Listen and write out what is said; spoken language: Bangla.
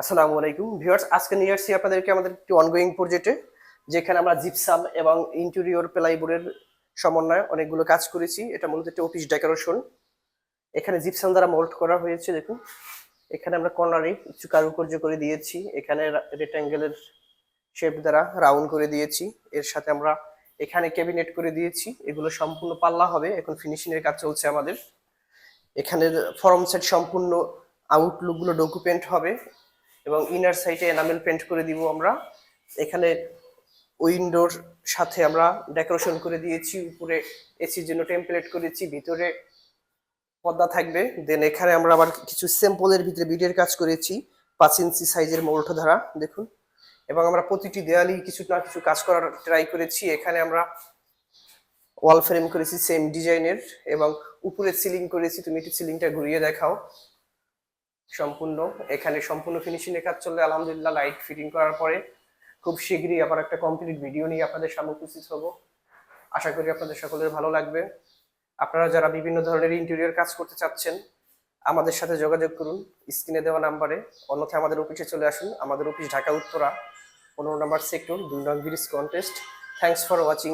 আসসালামু আলাইকুম। ভিউয়ার্স, আজকে নিয়ে আসছি আপনাদেরকে আমাদের একটি অনগোয়িং প্রজেক্টে যেখানে আমরা জিপসাম এবং ইন্টেরিয়র প্লাইবোর্ডের সমন্বয়ে অনেকগুলো কাজ করেছি। এটা মূলত একটা অফিস ডেকোরেশন এখানে জিপসাম দ্বারা মোল্ড করা হয়েছে, দেখুন। এখানে আমরা কর্নারে কিছু কারুকার্য করে দিয়েছি। এখানে রেক্ট্যাঙ্গেলের শেপ দ্বারা রাউন্ড করে দিয়েছি। এর সাথে আমরা এখানে ক্যাবিনেট করে দিয়েছি। এগুলো সম্পূর্ণ পাল্লা হবে। এখন ফিনিশিংয়ের কাজ চলছে আমাদের। এখানের ফরম সেট সম্পূর্ণ আউটলুকগুলো ডকুমেন্ট হবে। এবং ইনার সাইডে এনামেল পেন্ট করে দিব আমরা। এখানে উইন্ডোর সাথে আমরা ডেকোরেশন করে দিয়েছি, উপরে এসির জন্য টেম্পলেট করেছি, ভিতরে পর্দা থাকবে। দেন এখানে আমরা আবার কিছু স্যাম্পলের ভিতরে বিডের কাজ করেছি, পাঁচ ইঞ্চি সাইজের মোল্ট ধারা, দেখুন। এবং আমরা প্রতিটি দেয়ালেই কিছু না কিছু কাজ করার ট্রাই করেছি। এখানে আমরা ওয়াল ফ্রেম করেছি সেম ডিজাইনের এবং উপরে সিলিং করেছি, তুমি একটু সিলিংটা ঘুরিয়ে দেখাও। সম্পূর্ণ। এখানে সম্পূর্ণ ফিনিশিং এর কাজ চললে আলহামদুলিল্লাহ লাইট ফিটিং করার পরে খুব শীঘ্রই আবার একটা কমপ্লিট ভিডিও নিয়ে আপনাদের সামনে উপস্থিত হব। আশা করি আপনাদের সকলের ভালো লাগবে। আপনারা যারা বিভিন্ন ধরনের ইন্টেরিয়র কাজ করতে চাচ্ছেন, আমাদের সাথে যোগাযোগ করুন। স্ক্রিনে দেওয়া নাম্বারে। অন্যথায় আমাদের অফিসে চলে আসুন। আমাদের অফিস ঢাকা উত্তরা পনেরো নম্বর সেক্টর দুই নং কন্টেস্ট থ্যাংকস ফর ওয়াচিং